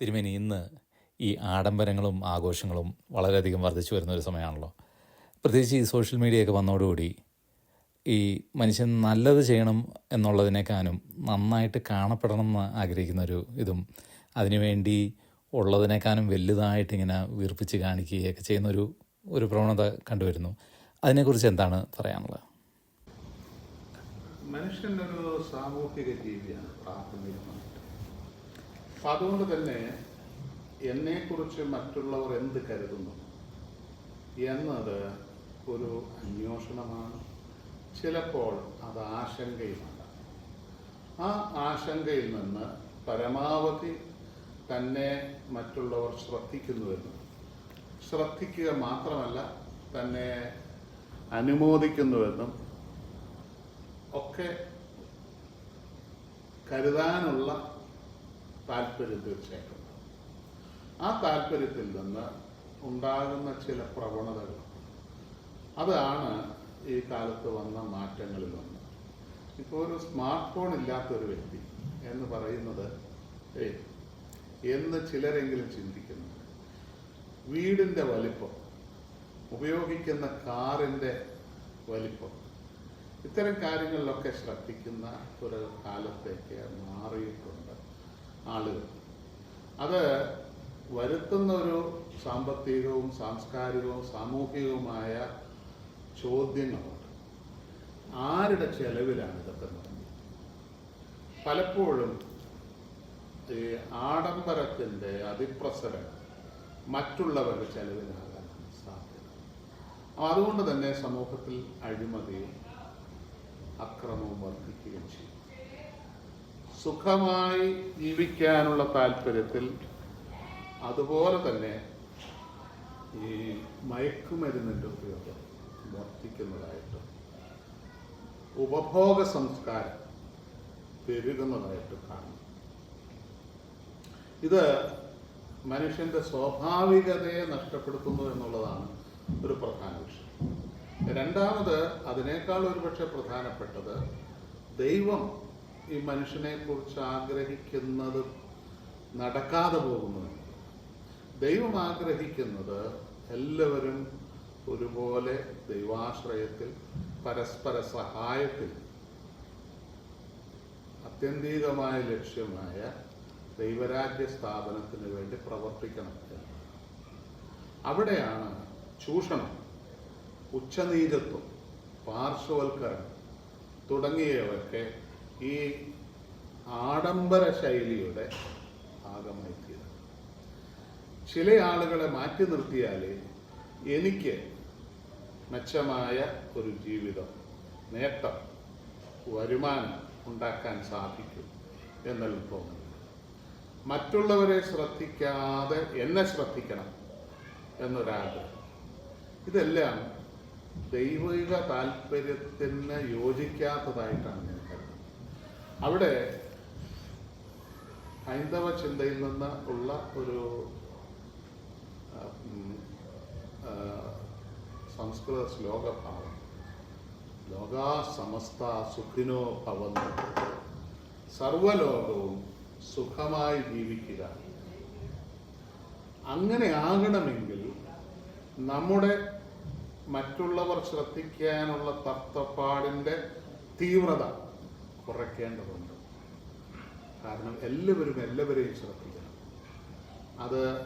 തിരുമേനി ഇന്ന് ഈ ആഡംബരങ്ങളും ആഘോഷങ്ങളും വളരെയധികം വർദ്ധിച്ചു വരുന്ന ഒരു സമയമാണല്ലോ. പ്രത്യേകിച്ച് ഈ സോഷ്യൽ മീഡിയയൊക്കെ വന്നതോടുകൂടി ഈ മനുഷ്യൻ നല്ലത് ചെയ്യണം എന്നുള്ളതിനേക്കാനും നന്നായിട്ട് കാണപ്പെടണം എന്ന് ആഗ്രഹിക്കുന്ന ഒരു ഇതും അതിനുവേണ്ടി ഉള്ളതിനേക്കാനും വലുതായിട്ട് ഇങ്ങനെ വീർപ്പിച്ച് കാണിക്കുകയൊക്കെ ചെയ്യുന്നൊരു ഒരു പ്രവണത കണ്ടുവരുന്നു. അതിനെക്കുറിച്ച് എന്താണ് പറയാനുള്ളത്? മനുഷ്യന്റെ ഒരു സാമൂഹിക ജീവിയാണ് പ്രാഥമികമായിട്ട്. അപ്പം അതുകൊണ്ട് തന്നെ എന്നെക്കുറിച്ച് മറ്റുള്ളവർ എന്ത് കരുതുന്നു? എന്നത് ഒരു അന്വേഷണമാണ്. ചിലപ്പോൾ അത് ആശങ്കയുമാണ്. ആ ആശങ്കയിൽ നിന്ന് പരമാവധി തന്നെ മറ്റുള്ളവർ ശ്രദ്ധിക്കുന്നുവെന്ന്. ശ്രദ്ധിക്കുക മാത്രമല്ല തന്നെ അനുമോദിക്കുന്നുവെന്നും ഒക്കെ കരുതാനുള്ള താല്പര്യം തീർച്ചയായിട്ടും ആ താല്പര്യത്തിൽ നിന്ന് ഉണ്ടാകുന്ന ചില പ്രവണതകൾ. അതാണ് ഈ കാലത്ത് വന്ന മാറ്റങ്ങളിലൊന്ന് ഇപ്പോൾ ഒരു സ്മാർട്ട് ഫോൺ ഇല്ലാത്തൊരു വ്യക്തി എന്ന് പറയുന്നത് എന്ന് ചിലരെങ്കിലും ചിന്തിക്കുന്നു. വീടിന്റെ വലിപ്പം ഉപയോഗിക്കുന്ന കാറിന്റെ വലിപ്പം ഇത്തരം കാര്യങ്ങളിലൊക്കെ ശ്രദ്ധിക്കുന്ന ഒരു കാലത്തേക്ക് മാറിയിട്ടുണ്ട്. ആളുകൾ. അത് വരുത്തുന്ന ഒരു സാമ്പത്തികവും സാംസ്കാരികവും സാമൂഹികവുമായ ചോദ്യങ്ങളുണ്ട്. ആരുടെ ചെലവിലാണ് ഇതൊക്കെ നടന്നത്? പലപ്പോഴും ഈ ആഡംബരത്തിന്റെ അതിപ്രസരം മറ്റുള്ളവരുടെ ചെലവിലാകാൻ സാധ്യത. അതുകൊണ്ട് തന്നെ സമൂഹത്തിൽ അഴിമതിയും അക്രമവും വർദ്ധിക്കുകയും ചെയ്യും. സുഖമായി ജീവിക്കാനുള്ള താല്പര്യത്തിൽ അതുപോലെ തന്നെ ഈ മയക്കുമരുന്നിന്റെ ഉപയോഗം വർദ്ധിക്കുന്നതായിട്ടും ഉപഭോഗ സംസ്കാരം പെരുകുന്നതായിട്ട് കാണുന്നു ഇത് മനുഷ്യന്റെ സ്വാഭാവികതയെ നഷ്ടപ്പെടുത്തുന്നു എന്നുള്ളതാണ് ഒരു പ്രധാന വിഷയം. രണ്ടാമത് അതിനേക്കാൾ ഒരുപക്ഷെ പ്രധാനപ്പെട്ടത് ദൈവം ഈ മനുഷ്യനെ കുറിച്ച് ആഗ്രഹിക്കുന്നത് നടക്കാതെ പോകുന്നു. ദൈവം ആഗ്രഹിക്കുന്നത് എല്ലാവരും ഒരുപോലെ ദൈവാശ്രയത്തിൽ പരസ്പര സഹായത്തിൽ അത്യന്തികമായ ലക്ഷ്യമായ ദൈവരാജ്യ സ്ഥാപനത്തിന് വേണ്ടി പ്രവർത്തിക്കണം അവിടെയാണ് ചൂഷണം ഉച്ചനീചത്വം പാർശ്വവൽക്കരണം തുടങ്ങിയവയൊക്കെ ഈ ആഡംബര ശൈലിയുടെ ഭാഗമായി തീരും. ചില ആളുകളെ മാറ്റി നിർത്തിയാൽ എനിക്ക് മെച്ചമായ ഒരു ജീവിതം നേട്ടം വരുമാനം ഉണ്ടാക്കാൻ സാധിക്കും എന്നുള്ള തോന്നുന്നു മറ്റുള്ളവരെ ശ്രദ്ധിക്കാതെ എന്നെ ശ്രദ്ധിക്കണം എന്നൊരാഗ്രഹം. ഇതെല്ലാം ദൈവിക താല്പര്യത്തിന് യോജിക്കാത്തതായിട്ടാണ് ഞാൻ അവിടെ ഹൈന്ദവ ചിന്തയിൽ നിന്ന് ഉള്ള ഒരു സംസ്കൃത ശ്ലോകഭാവം ലോകാ സമസ്ത സുഖിനോ ഭവന്തു. സർവലോകവും സുഖമായി ജീവിക്കുക. അങ്ങനെ ആകണമെങ്കിൽ നമ്മുടെ മറ്റുള്ളവർ ശ്രദ്ധിക്കാനുള്ള തത്വപ്പാടിന്റെ തീവ്രത കുറയ്ക്കേണ്ടതുണ്ട്. കാരണം എല്ലാവരും എല്ലാവരെയും ശ്രദ്ധിക്കണം. അത്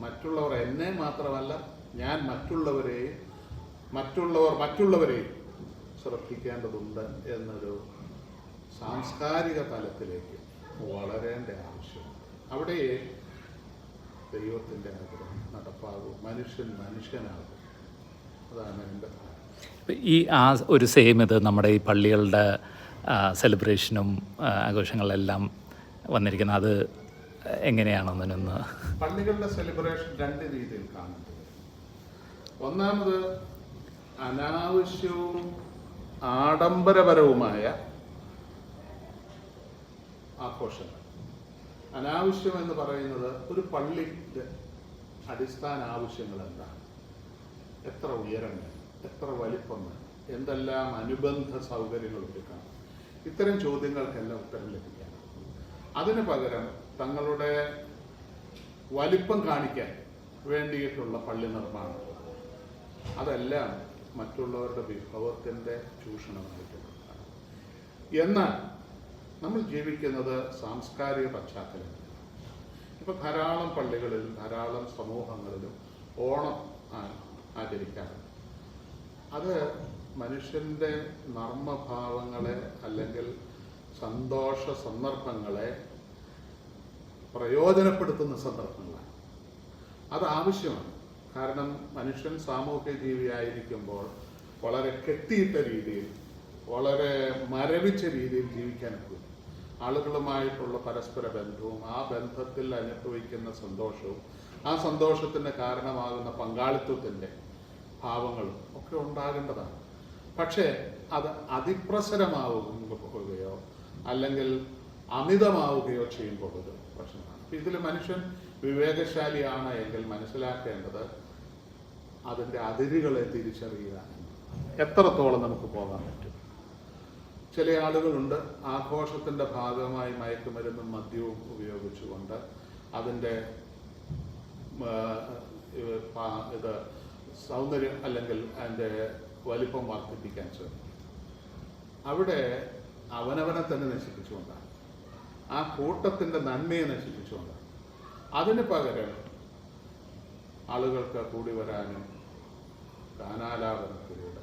മറ്റുള്ളവർ എന്നെ മാത്രമല്ല ഞാൻ മറ്റുള്ളവരെയും മറ്റുള്ളവർ മറ്റുള്ളവരെയും ശ്രദ്ധിക്കേണ്ടതുണ്ട് എന്നൊരു സാംസ്കാരിക തലത്തിലേക്ക് വളരേണ്ട ആവശ്യമുണ്ട് അവിടെ ദൈവത്തിന്റെ ആഗ്രഹം നടപ്പാകും. മനുഷ്യൻ മനുഷ്യനാകും. അതാണ് എന്റെ ഈ ആ ഒരു സെയിം ഇത് നമ്മുടെ ഈ പള്ളികളുടെ സെലിബ്രേഷനും ആഘോഷങ്ങളെല്ലാം വന്നിരിക്കുന്നത് അത് എങ്ങനെയാണെന്നൊന്ന് പള്ളികളുടെ സെലിബ്രേഷൻ രണ്ട് രീതിയിൽ കാണുന്നത് ഒന്നാമത് അനാവശ്യവും ആഡംബരപരവുമായ ആഘോഷങ്ങൾ. അനാവശ്യം എന്ന് പറയുന്നത് ഒരു പള്ളിയുടെ അടിസ്ഥാന ആവശ്യങ്ങൾ എന്താണ്? എത്ര ഉയരങ്ങൾ എത്ര വലിപ്പം എന്തെല്ലാം അനുബന്ധ സൗകര്യങ്ങൾ ഒരുക്കണം ഇത്തരം ചോദ്യങ്ങൾക്കെല്ലാം ഉത്തരം ലഭിക്കാൻ. അതിന് പകരം തങ്ങളുടെ വലിപ്പം കാണിക്കാൻ വേണ്ടിയിട്ടുള്ള പള്ളി നിർമ്മാണം. അതെല്ലാം മറ്റുള്ളവരുടെ വിഭവത്തിന്റെ ചൂഷണമായിട്ട് എന്നാൽ നമ്മൾ ജീവിക്കുന്നത് സാംസ്കാരിക പശ്ചാത്തലത്തിൽ ഇപ്പൊ ധാരാളം പള്ളികളിലും ധാരാളം സമൂഹങ്ങളിലും ഓണം ആചരിക്കാറുണ്ട്. അത് മനുഷ്യന്റെ നർമ്മഭാവങ്ങളെ അല്ലെങ്കിൽ സന്തോഷ സന്ദർഭങ്ങളെ പ്രയോജനപ്പെടുത്തുന്ന സന്ദർഭങ്ങളാണ്. അത് ആവശ്യമാണ്. കാരണം മനുഷ്യൻ സാമൂഹ്യ ജീവിയായിരിക്കുമ്പോൾ വളരെ കെട്ടിയിട്ട രീതിയിൽ വളരെ മരവിച്ച രീതിയിൽ ജീവിക്കാൻ പോകും ആളുകളുമായിട്ടുള്ള പരസ്പര ബന്ധവും ആ ബന്ധത്തിൽ അനുഭവിക്കുന്ന സന്തോഷവും ആ സന്തോഷത്തിന് കാരണമാകുന്ന പങ്കാളിത്വത്തിന്റെ ഭാവങ്ങളും ഒക്കെ ഉണ്ടാകേണ്ടതാണ്. പക്ഷേ അത് അതിപ്രസരമാവുകയോ അല്ലെങ്കിൽ അമിതമാവുകയോ ചെയ്യുമ്പോൾ ഒരു പ്രശ്നമാണ്. ഇതിൽ മനുഷ്യൻ വിവേകശാലിയാണ് എങ്കിൽ മനസ്സിലാക്കേണ്ടത് അതിന്റെ അതിരുകളെ തിരിച്ചറിയുക എത്രത്തോളം നമുക്ക് പോകാൻ പറ്റും? ചില ആളുകളുണ്ട് ആഘോഷത്തിന്റെ ഭാഗമായി മയക്കുമരുന്നും മദ്യവും ഉപയോഗിച്ചുകൊണ്ട് അതിന്റെ ഇത് സൗന്ദര്യം അല്ലെങ്കിൽ അതിന്റെ വലിപ്പം വർദ്ധിപ്പിക്കാൻ ശ്രമിക്കും. അവിടെ അവനവനെ തന്നെ നശിപ്പിച്ചുകൊണ്ടാണ്. ആ കൂട്ടത്തിന്റെ നന്മയെ നശിപ്പിച്ചുകൊണ്ടാണ്. അതിന് പകരം ആളുകൾക്ക് കൂടി വരാനും ഗാനാലാപനത്തിലൂടെ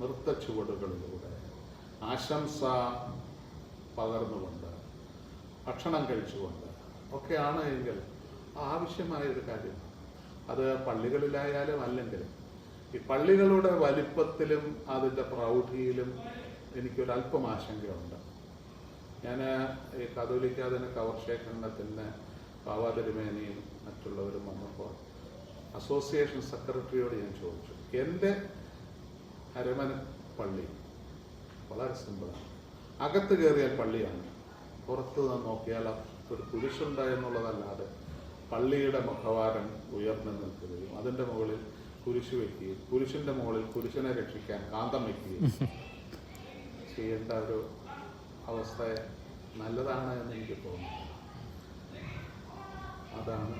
നൃത്തച്ചുവടുകളിലൂടെ ആശംസ പകർന്നുകൊണ്ട് ഭക്ഷണം കഴിച്ചുകൊണ്ട് ഒക്കെയാണ് എങ്കിൽ ആവശ്യമായൊരു കാര്യം. അത് പള്ളികളിലായാലും അല്ലെങ്കിലും ഈ പള്ളികളുടെ വലിപ്പത്തിലും അതിന്റെ പ്രൗഢിയിലും എനിക്കൊരല്പം ആശങ്കയുണ്ട്. ഞാൻ ഈ കതോലിക്കാതിന് കവർശേഖരണത്തിന് പാവാതിരുമേനയും മറ്റുള്ളവരും വന്നപ്പോൾ അസോസിയേഷൻ സെക്രട്ടറിയോട് ഞാൻ ചോദിച്ചു എന്റെ അരമന പള്ളി വളരെ സിമ്പിളാണ്. അകത്ത് കയറിയാൽ പള്ളിയാണ്. പുറത്ത് നിന്ന് നോക്കിയാൽ ഒരു കുരിശുണ്ട് എന്നുള്ളതല്ലാതെ പള്ളിയുടെ മുഖവാരം ഉയർന്നു നിൽക്കുകയും അതിന്റെ മുകളിൽ കുരിശ് വെക്കുകയും കുരിശിന്റെ മുകളിൽ കുരിശിനെ രക്ഷിക്കാൻ കാന്തം വയ്ക്കുകയും ചെയ്യേണ്ട ഒരു അവസ്ഥ നല്ലതാണ് എന്ന് എനിക്ക് തോന്നുന്നു. അതാണ്